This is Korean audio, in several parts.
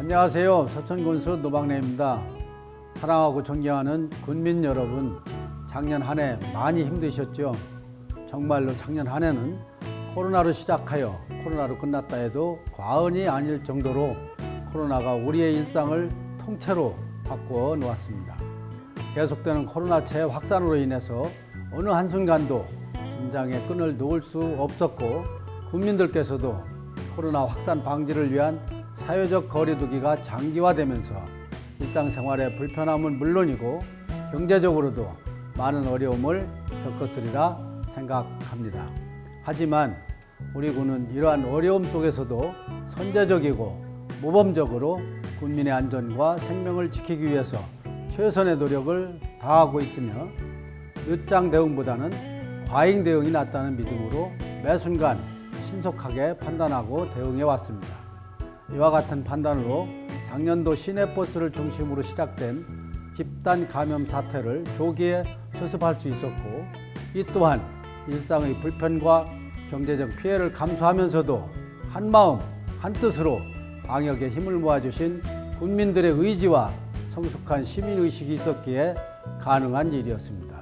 안녕하세요. 서천군수 노박래입니다. 사랑하고 존경하는 군민 여러분, 작년 한 해 많이 힘드셨죠? 정말로 작년 한 해는 코로나로 시작하여 코로나로 끝났다 해도 과언이 아닐 정도로 코로나가 우리의 일상을 통째로 바꾸어 놓았습니다. 계속되는 코로나체 확산으로 인해서 어느 한순간도 긴장의 끈을 놓을 수 없었고 국민들께서도 코로나 확산 방지를 위한 사회적 거리두기가 장기화되면서 일상생활의 불편함은 물론이고 경제적으로도 많은 어려움을 겪었으리라 생각합니다. 하지만 우리 군은 이러한 어려움 속에서도 선제적이고 모범적으로 국민의 안전과 생명을 지키기 위해서 최선의 노력을 다하고 있으며 늦장 대응보다는 과잉 대응이 낫다는 믿음으로 매 순간 신속하게 판단하고 대응해 왔습니다. 이와 같은 판단으로 작년도 시내버스를 중심으로 시작된 집단 감염 사태를 조기에 수습할 수 있었고 이 또한 일상의 불편과 경제적 피해를 감수하면서도 한마음 한뜻으로 방역에 힘을 모아주신 국민들의 의지와 성숙한 시민의식이 있었기에 가능한 일이었습니다.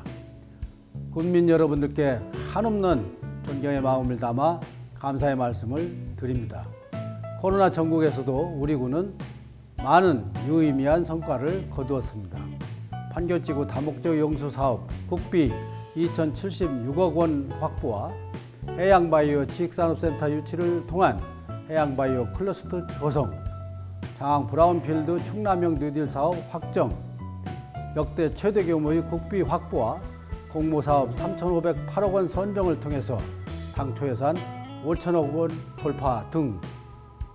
국민 여러분들께 한없는 존경의 마음을 담아 감사의 말씀을 드립니다. 코로나 전국에서도 우리 군은 많은 유의미한 성과를 거두었습니다. 판교지구 다목적 용수 사업 국비 2,076억 원 확보와 해양바이오 지식산업센터 유치를 통한 해양바이오 클러스터 조성, 장항 브라운필드 충남형 뉴딜 사업 확정, 역대 최대 규모의 국비 확보와 공모사업 3,508억 원 선정을 통해서 당초 예산 5천억 원 돌파 등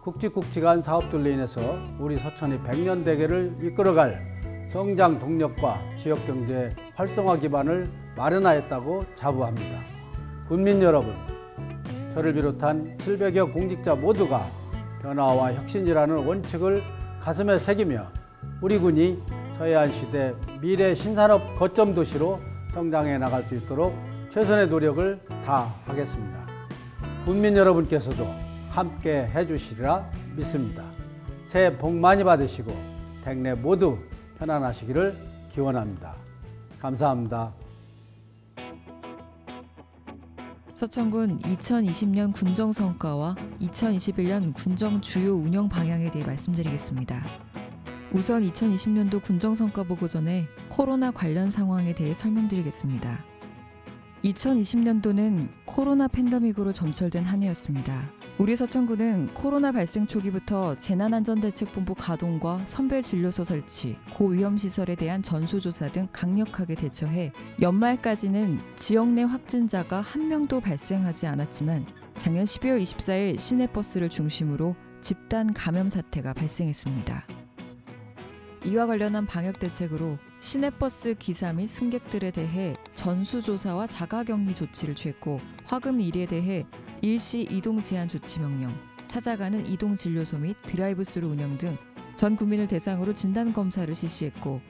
굵직굵직한 사업들로 인해서 우리 서천이 100년 대계를 이끌어갈 성장 동력과 지역경제 활성화 기반을 마련하였다고 자부합니다. 국민 여러분, 저를 비롯한 700여 공직자 모두가 변화와 혁신이라는 원칙을 가슴에 새기며 우리 군이 서해안 시대 미래 신산업 거점 도시로 성장해 나갈 수 있도록 최선의 노력을 다하겠습니다. 국민 여러분께서도 함께 해주시리라 믿습니다. 새해 복 많이 받으시고 백내 모두 편안하시기를 기원합니다. 감사합니다. 서천군 2020년 군정 성과와 2021년 군정 주요 운영 방향에 대해 말씀드리겠습니다. 우선 2020년도 군정 성과 보고 전에 코로나 관련 상황에 대해 설명드리겠습니다. 2020년도는 코로나 팬데믹으로 점철된 한 해였습니다. 우리 서천구는 코로나 발생 초기부터 재난안전대책본부 가동과 선별진료소 설치, 고위험시설에 대한 전수조사 등 강력하게 대처해 연말까지는 지역 내 확진자가 한 명도 발생하지 않았지만 작년 12월 24일 시내버스를 중심으로 집단 감염 사태가 발생했습니다. 이와 관련한 방역 대책으로 시내버스 기사 및 승객들에 대해 전수조사와 자가격리 조치를 취했고 화금 일에 대해 일시 이동 제한 조치 명령, 찾아가는 이동 진료소 및 드라이브스루 운영 등 전 국민을 대상으로 진단 검사를 실시했고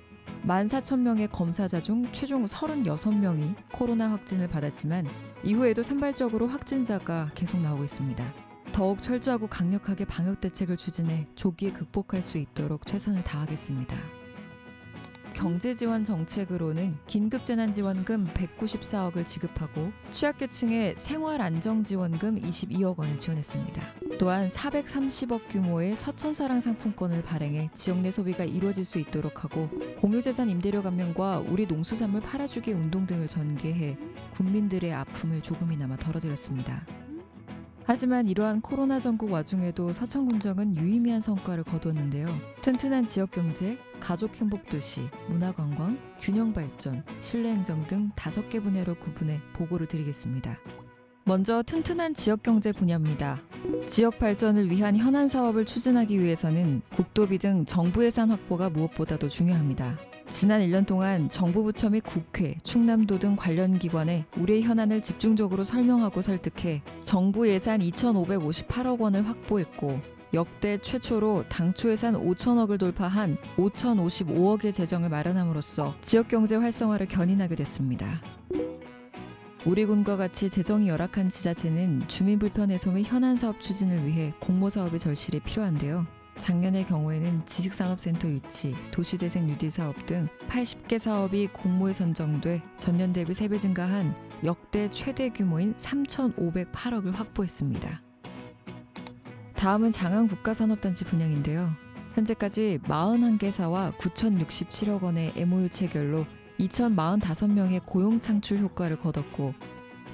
14,000명의 검사자 중 최종 36명이 코로나 확진을 받았지만 이후에도 산발적으로 확진자가 계속 나오고 있습니다. 더욱 철저하고 강력하게 방역 대책을 추진해 조기에 극복할 수 있도록 최선을 다하겠습니다. 경제 지원 정책으로는 긴급 재난 지원금 194억을 지급하고 취약계층의 생활 안정 지원금 22억 원을 지원했습니다. 또한 430억 규모의 서천사랑 상품권을 발행해 지역 내 소비가 이루어질 수 있도록 하고 공유재산 임대료 감면과 우리 농수산물 팔아주기 운동 등을 전개해 국민들의 아픔을 조금이나마 덜어드렸습니다. 하지만 이러한 코로나 전국 와중에도 서천군정은 유의미한 성과를 거두었는데요. 튼튼한 지역 경제, 가족 행복 도시, 문화 관광, 균형 발전, 신뢰 행정 등 다섯 개 분야로 구분해 보고를 드리겠습니다. 먼저 튼튼한 지역 경제 분야입니다. 지역 발전을 위한 현안 사업을 추진하기 위해서는 국도비 등 정부 예산 확보가 무엇보다도 중요합니다. 지난 1년 동안 정부 부처 및 국회, 충남도 등 관련 기관에 우리의 현안을 집중적으로 설명하고 설득해 정부 예산 2,558억 원을 확보했고 역대 최초로 당초 예산 5천억을 돌파한 5,055억의 재정을 마련함으로써 지역 경제 활성화를 견인하게 됐습니다. 우리 군과 같이 재정이 열악한 지자체는 주민 불편 해소 및 현안 사업 추진을 위해 공모 사업이 절실히 필요한데요. 작년의 경우에는 지식산업센터 유치, 도시재생 뉴딜 사업 등 80개 사업이 공모에 선정돼 전년 대비 3배 증가한 역대 최대 규모인 3,508억을 확보했습니다. 다음은 장안 국가산업단지 분양인데요. 현재까지 41개사와 9,067억 원의 MOU 체결로 2,045명의 고용 창출 효과를 거뒀고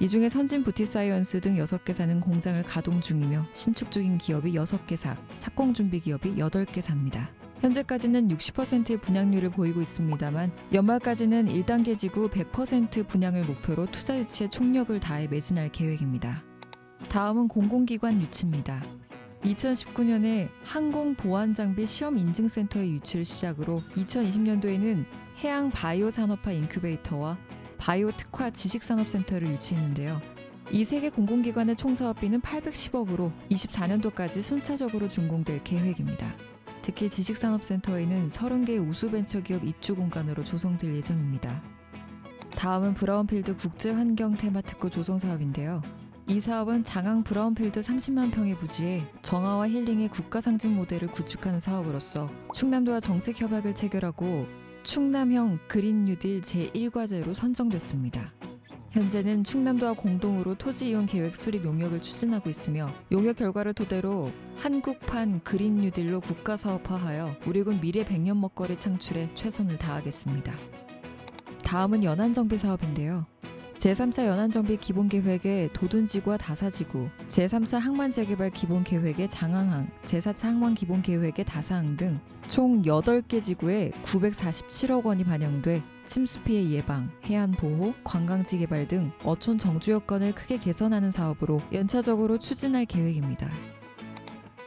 이 중에 선진 부티 사이언스 등 6개 사는 공장을 가동 중이며 신축 중인 기업이 6개 사, 착공 준비 기업이 8개 사입니다. 현재까지는 60%의 분양률을 보이고 있습니다만 연말까지는 1단계 지구 100% 분양을 목표로 투자 유치에 총력을 다해 매진할 계획입니다. 다음은 공공기관 유치입니다. 2019년에 항공보안장비 시험 인증센터의 유치를 시작으로 2020년도에는 해양 바이오 산업화 인큐베이터와 바이오 특화 지식산업센터를 유치했는데요. 이 세 개 공공기관의 총 사업비는 810억으로 24년도까지 순차적으로 준공될 계획입니다. 특히 지식산업센터에는 30개의 우수벤처기업 입주 공간으로 조성될 예정입니다. 다음은 브라운필드 국제환경 테마특구 조성 사업인데요. 이 사업은 장항 브라운필드 30만 평의 부지에 정화와 힐링의 국가 상징 모델을 구축하는 사업으로서 충남도와 정책 협약을 체결하고 충남형 그린 뉴딜 제1과제로 선정됐습니다. 현재는 충남도와 공동으로 토지 이용 계획 수립 용역을 추진하고 있으며 용역 결과를 토대로 한국판 그린 뉴딜로 국가 사업화하여 우리군 미래 100년 먹거리 창출에 최선을 다하겠습니다. 다음은 연안 정비 사업인데요. 제3차 연안정비 기본계획의 도둔지구와 다사지구, 제3차 항만재개발 기본계획의 장항항, 제4차 항만 기본계획의 다사항 등 총 8개 지구에 947억 원이 반영돼 침수 피해 예방, 해안 보호, 관광지 개발 등 어촌 정주 여건을 크게 개선하는 사업으로 연차적으로 추진할 계획입니다.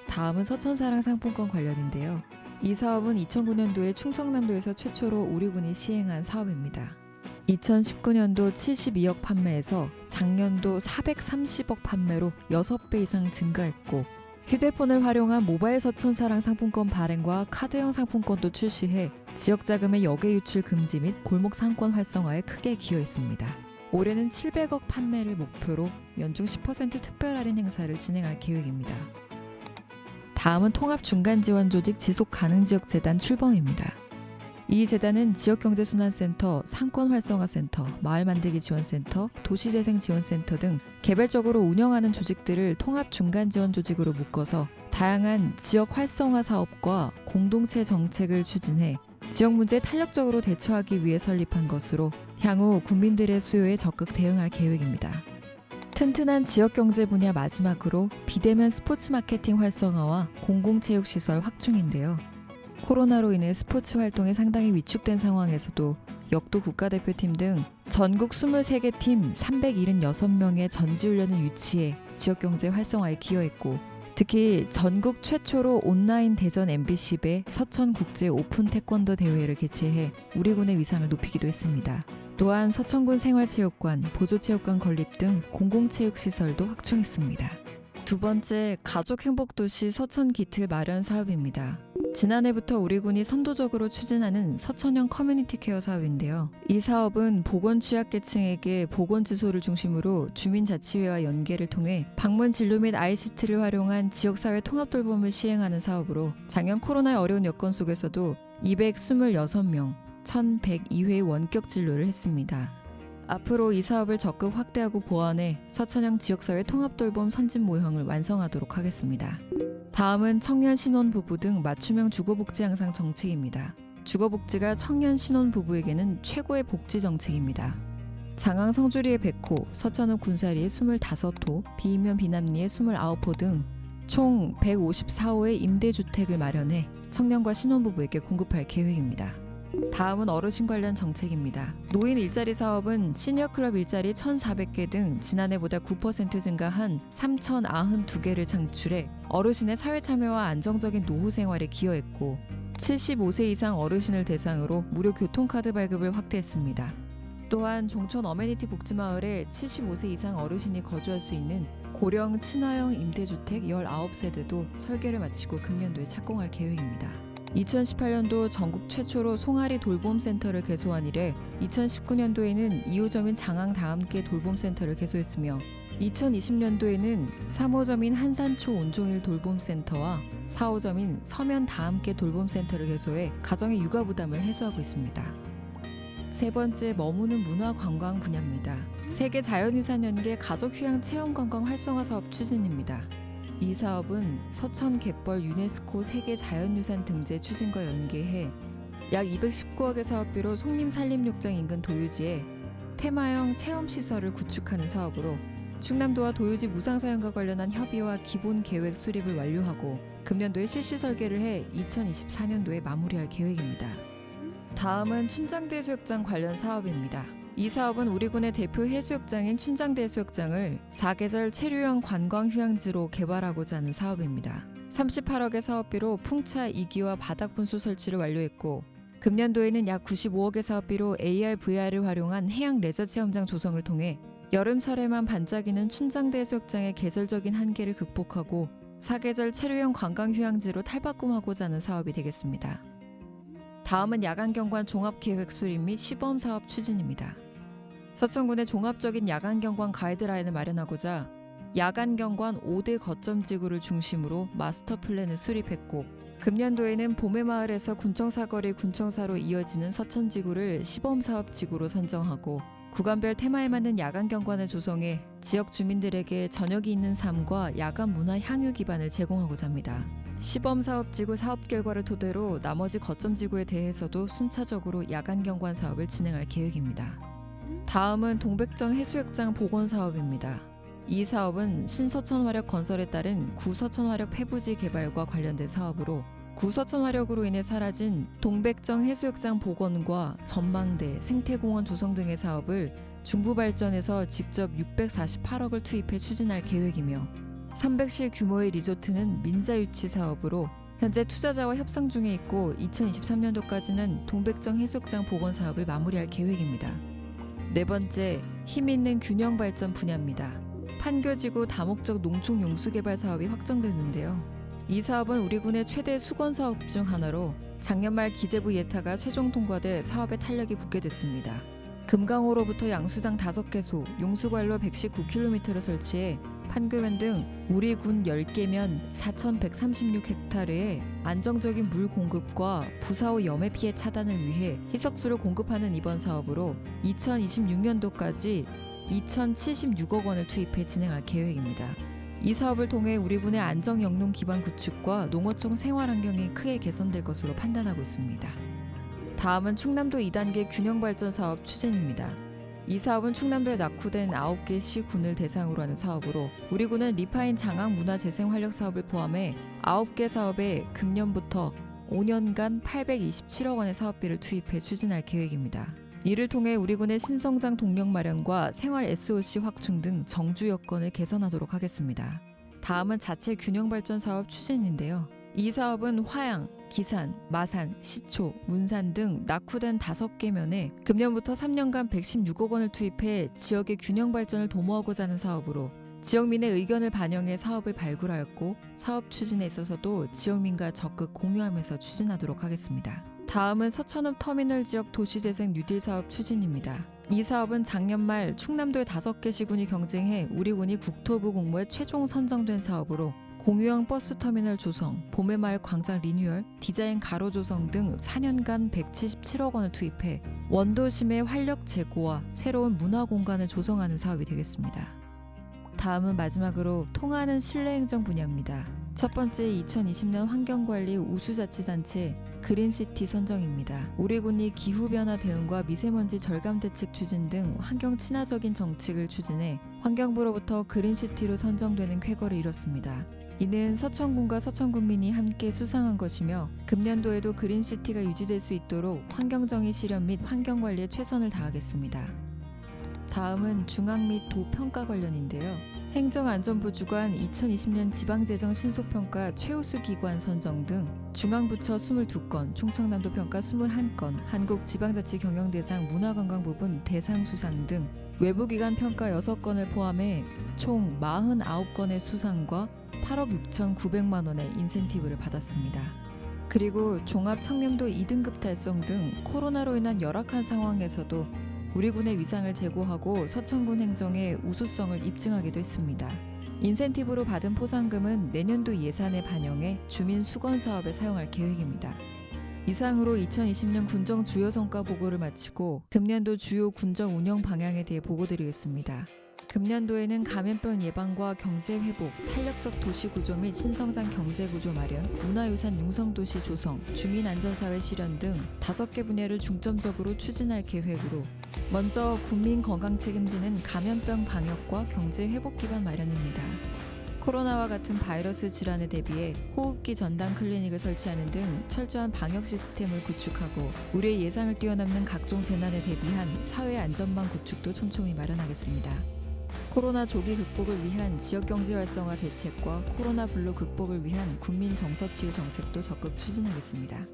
다음은 서천사랑 상품권 관련인데요. 이 사업은 2009년도에 충청남도에서 최초로 우리군이 시행한 사업입니다. 2019년도 72억 판매에서 작년도 430억 판매로 6배 이상 증가했고 휴대폰을 활용한 모바일 서천사랑 상품권 발행과 카드형 상품권도 출시해 지역 자금의 역외 유출 금지 및 골목 상권 활성화에 크게 기여했습니다. 올해는 700억 판매를 목표로 연중 10% 특별 할인 행사를 진행할 계획입니다. 다음은 통합 중간 지원 조직 지속 가능 지역 재단 출범입니다. 이 재단은 지역경제순환센터, 상권활성화센터, 마을만들기 지원센터, 도시재생지원센터 등 개별적으로 운영하는 조직들을 통합 중간 지원 조직으로 묶어서 다양한 지역 활성화 사업과 공동체 정책을 추진해 지역 문제에 탄력적으로 대처하기 위해 설립한 것으로 향후 국민들의 수요에 적극 대응할 계획입니다. 튼튼한 지역 경제 분야 마지막으로 비대면 스포츠 마케팅 활성화와 공공체육시설 확충인데요. 코로나로 인해 스포츠 활동이 상당히 위축된 상황에서도 역도 국가대표팀 등 전국 23개 팀 376명의 전지훈련을 유치해 지역경제 활성화에 기여했고 특히 전국 최초로 온라인 대전 MBC배 서천국제 오픈 태권도 대회를 개최해 우리 군의 위상을 높이기도 했습니다. 또한 서천군 생활체육관, 보조체육관 건립 등 공공체육시설도 확충했습니다. 두 번째, 가족 행복도시 서천 기틀 마련 사업입니다. 지난해부터 우리 군이 선도적으로 추진하는 서천형 커뮤니티 케어 사업인데요. 이 사업은 보건 취약계층에게 보건 지소를 중심으로 주민자치회와 연계를 통해 방문 진료 및 ICT를 활용한 지역사회 통합 돌봄을 시행하는 사업으로 작년 코로나의 어려운 여건 속에서도 226명, 1,102회의 원격 진료를 했습니다. 앞으로 이 사업을 적극 확대하고 보완해 서천형 지역사회 통합 돌봄 선진 모형을 완성하도록 하겠습니다. 다음은 청년 신혼 부부 등 맞춤형 주거복지 향상 정책입니다. 주거복지가 청년 신혼 부부에게는 최고의 복지 정책입니다. 장항 성주리의 100호, 서천읍 군사리의 25호, 비인면 비남리의 29호 등 총 154호의 임대주택을 마련해 청년과 신혼부부에게 공급할 계획입니다. 다음은 어르신 관련 정책입니다. 노인 일자리 사업은 시니어 클럽 일자리 1,400개 등 지난해보다 9% 증가한 3,092개를 창출해 어르신의 사회 참여와 안정적인 노후 생활에 기여했고 75세 이상 어르신을 대상으로 무료 교통카드 발급을 확대했습니다. 또한 종천 어메니티 복지마을에 75세 이상 어르신이 거주할 수 있는 고령 친화형 임대주택 19세대도 설계를 마치고 금년도에 착공할 계획입니다. 2018년도 전국 최초로 송아리 돌봄센터를 개소한 이래 2019년도에는 2호점인 장항 다함께 돌봄센터를 개소했으며 2020년도에는 3호점인 한산초 온종일 돌봄센터와 4호점인 서면 다함께 돌봄센터를 개소해 가정의 육아 부담을 해소하고 있습니다. 세 번째 머무는 문화 관광 분야입니다. 세계 자연유산 연계 가족 휴양 체험 관광 활성화 사업 추진입니다. 이 사업은 서천 갯벌 유네스코 세계 자연유산 등재 추진과 연계해 약 219억의 사업비로 송림 산림욕장 인근 도유지에 테마형 체험 시설을 구축하는 사업으로 충남도와 도유지 무상 사용과 관련한 협의와 기본 계획 수립을 완료하고 금년도에 실시 설계를 해 2024년도에 마무리할 계획입니다. 다음은 춘장대 해수욕장 관련 사업입니다. 이 사업은 우리 군의 대표 해수욕장인 춘장대 해수욕장을 사계절 체류형 관광 휴양지로 개발하고자 하는 사업입니다. 38억의 사업비로 풍차 2기와 바닥 분수 설치를 완료했고 금년도에는 약 95억의 사업비로 AR, VR을 활용한 해양 레저 체험장 조성을 통해 여름철에만 반짝이는 춘장대 해수욕장의 계절적인 한계를 극복하고 사계절 체류형 관광 휴양지로 탈바꿈하고자 하는 사업이 되겠습니다. 다음은 야간 경관 종합 계획 수립 및 시범 사업 추진입니다. 서천군의 종합적인 야간 경관 가이드라인을 마련하고자 야간 경관 5대 거점 지구를 중심으로 마스터 플랜을 수립했고 금년도에는 봄해마을에서 군청사거리 군청사로 이어지는 서천 지구를 시범 사업 지구로 선정하고 구간별 테마에 맞는 야간 경관을 조성해 지역 주민들에게 저녁이 있는 삶과 야간 문화 향유 기반을 제공하고자 합니다. 시범 사업 지구 사업 결과를 토대로 나머지 거점 지구에 대해서도 순차적으로 야간 경관 사업을 진행할 계획입니다. 다음은 동백정 해수욕장 복원 사업입니다. 이 사업은 신서천 화력 건설에 따른 구서천 화력 폐부지 개발과 관련된 사업으로 구서천 화력으로 인해 사라진 동백정 해수욕장 복원과 전망대, 생태공원 조성 등의 사업을 중부발전에서 직접 648억을 투입해 추진할 계획이며 300실 규모의 리조트는 민자 유치 사업으로 현재 투자자와 협상 중에 있고 2023년도까지는 동백정 해수욕장 복원 사업을 마무리할 계획입니다. 네 번째, 힘 있는 균형 발전 분야입니다. 판교지구 다목적 농촌 용수 개발 사업이 확정됐는데요. 이 사업은 우리 군의 최대 수건 사업 중 하나로 작년 말 기재부 예타가 최종 통과돼 사업에 탄력이 붙게 됐습니다. 금강호로부터 양수장 5개소, 용수관로 119km를 설치해 판교면 등 우리 군 10개면 4,136헥타르의 안정적인 물 공급과 부사호 염해 피해 차단을 위해 희석수를 공급하는 이번 사업으로 2026년도까지 2,076억 원을 투입해 진행할 계획입니다. 이 사업을 통해 우리 군의 안정 영농 기반 구축과 농어촌 생활 환경이 크게 개선될 것으로 판단하고 있습니다. 다음은 충남도 2단계 균형 발전 사업 추진입니다. 이 사업은 충남도에 낙후된 9개 시군을 대상으로 하는 사업으로 우리 군은 리파인 장학 문화 재생 활력 사업을 포함해 9개 사업에 금년부터 5년간 827억 원의 사업비를 투입해 추진할 계획입니다. 이를 통해 우리 군의 신성장 동력 마련과 생활 SOC 확충 등 정주 여건을 개선하도록 하겠습니다. 다음은 자체 균형 발전 사업 추진인데요. 이 사업은 화양, 기산, 마산, 시초, 문산 등 낙후된 다섯 개 면에 금년부터 3년간 116억 원을 투입해 지역의 균형 발전을 도모하고자 하는 사업으로 지역민의 의견을 반영해 사업을 발굴하였고 사업 추진에 있어서도 지역민과 적극 공유하면서 추진하도록 하겠습니다. 다음은 서천읍 터미널 지역 도시재생 뉴딜 사업 추진입니다. 이 사업은 작년 말 충남도의 다섯 개 시군이 경쟁해 우리 군이 국토부 공모에 최종 선정된 사업으로 공유형 버스 터미널 조성, 봄의 마을 광장 리뉴얼, 디자인 가로 조성 등 4년간 177억 원을 투입해 원도심의 활력 제고와 새로운 문화 공간을 조성하는 사업이 되겠습니다. 다음은 마지막으로 통하는 실내행정 분야입니다. 첫 번째 2020년 환경관리 우수자치단체 그린시티 선정입니다. 우리 군이 기후변화 대응과 미세먼지 절감 대책 추진 등 환경 친화적인 정책을 추진해 환경부로부터 그린시티로 선정되는 쾌거를 이뤘습니다. 이는 서천군과 서천군민이 함께 수상한 것이며 금년도에도 그린시티가 유지될 수 있도록 환경정의 실현 및 환경관리에 최선을 다하겠습니다. 다음은 중앙 및 도 평가 관련인데요. 행정안전부 주관 2020년 지방재정 신속평가 최우수 기관 선정 등 중앙부처 22건, 충청남도 평가 21건, 한국지방자치경영대상 문화관광 부분 대상 수상 등 외부기관 평가 6건을 포함해 총 49건의 수상과 8억 6,900만 원의 인센티브를 받았습니다. 그리고 종합 청렴도 2등급 달성 등 코로나로 인한 열악한 상황에서도 우리 군의 위상을 제고하고 서천군 행정의 우수성을 입증하기도 했습니다. 인센티브로 받은 포상금은 내년도 예산에 반영해 주민 수건 사업에 사용할 계획입니다. 이상으로 2020년 군정 주요 성과 보고를 마치고 금년도 주요 군정 운영 방향에 대해 보고드리겠습니다. 금년도에는 감염병 예방과 경제 회복, 탄력적 도시 구조 및 신성장 경제 구조 마련, 문화유산 융성 도시 조성, 주민 안전사회 실현 등 다섯 개 분야를 중점적으로 추진할 계획으로 먼저 국민 건강 책임지는 감염병 방역과 경제 회복 기반 마련입니다. 코로나와 같은 바이러스 질환에 대비해 호흡기 전담 클리닉을 설치하는 등 철저한 방역 시스템을 구축하고 우리의 예상을 뛰어넘는 각종 재난에 대비한 사회 안전망 구축도 촘촘히 마련하겠습니다. 코로나 조기 극복을 위한 지역 경제 활성화 대책과 코로나 블루 극복을 위한 국민 정서 치유 정책도 적극 추진하겠습니다.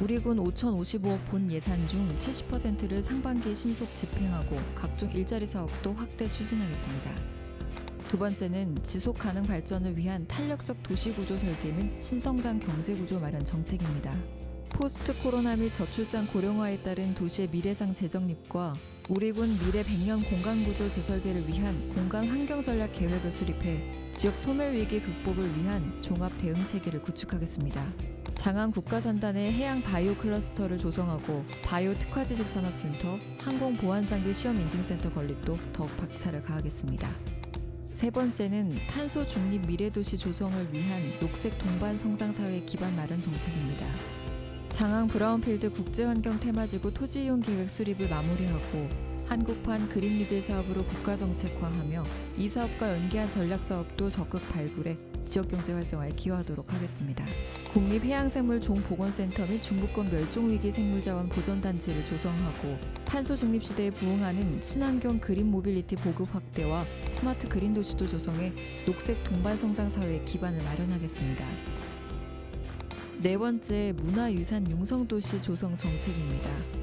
우리 군 5,055억 본 예산 중 70%를 상반기에 신속 집행하고 각종 일자리 사업도 확대 추진하겠습니다. 두 번째는 지속 가능 발전을 위한 탄력적 도시 구조 설계 및 신성장 경제 구조 마련 정책입니다. 포스트 코로나 및 저출산 고령화에 따른 도시의 미래상 재정립과 우리군 미래 100년 공간 구조 재설계를 위한 공간 환경 전략 계획을 수립해 지역 소멸 위기 극복을 위한 종합 대응 체계를 구축하겠습니다. 장안 국가산단의 해양 바이오 클러스터를 조성하고 바이오 특화지식 산업센터, 항공 보안 장비 시험 인증센터 건립도 더욱 박차를 가하겠습니다. 세 번째는 탄소 중립 미래도시 조성을 위한 녹색 동반 성장 사회 기반 마련 정책입니다. 장항 브라운필드 국제환경 테마지구 토지 이용 계획 수립을 마무리하고 한국판 그린 뉴딜 사업으로 국가 정책화하며 이 사업과 연계한 전략 사업도 적극 발굴해 지역 경제 활성화에 기여하도록 하겠습니다. 국립해양생물 종보건센터 및 중부권 멸종위기 생물자원 보존단지를 조성하고 탄소 중립 시대에 부응하는 친환경 그린 모빌리티 보급 확대와 스마트 그린 도시도 조성해 녹색 동반 성장 사회의 기반을 마련하겠습니다. 네 번째 문화유산 융성도시 조성 정책입니다.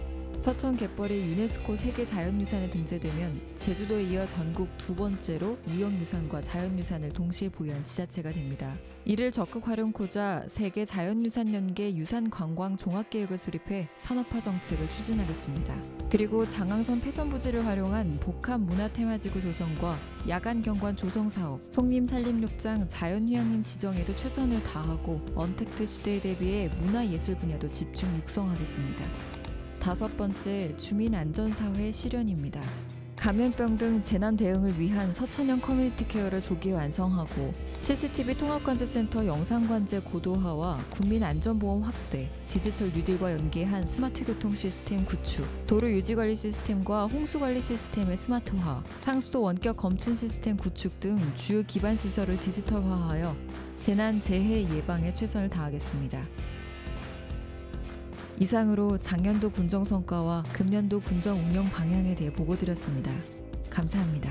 서천 갯벌이 유네스코 세계 자연유산에 등재되면 제주도에 이어 전국 두 번째로 무형유산과 자연유산을 동시에 보유한 지자체가 됩니다. 이를 적극 활용코자 세계 자연유산 연계 유산 관광 종합계획을 수립해 산업화 정책을 추진하겠습니다. 그리고 장항선 폐선 부지를 활용한 복합 문화 테마지구 조성과 야간 경관 조성 사업, 송림 산림욕장 자연휴양림 지정에도 최선을 다하고 언택트 시대에 대비해 문화예술 분야도 집중 육성하겠습니다. 다섯 번째 주민 안전사회 실현입니다. 감염병 등 재난 대응을 위한 서천형 커뮤니티 케어를 조기 완성하고 CCTV 통합관제센터 영상관제 고도화와 국민 안전보험 확대, 디지털 뉴딜과 연계한 스마트 교통 시스템 구축, 도로 유지관리 시스템과 홍수관리 시스템의 스마트화, 상수도 원격 검침 시스템 구축 등 주요 기반 시설을 디지털화하여 재난 재해 예방에 최선을 다하겠습니다. 이상으로 작년도 군정 성과와 금년도 군정 운영 방향에 대해 보고드렸습니다. 감사합니다.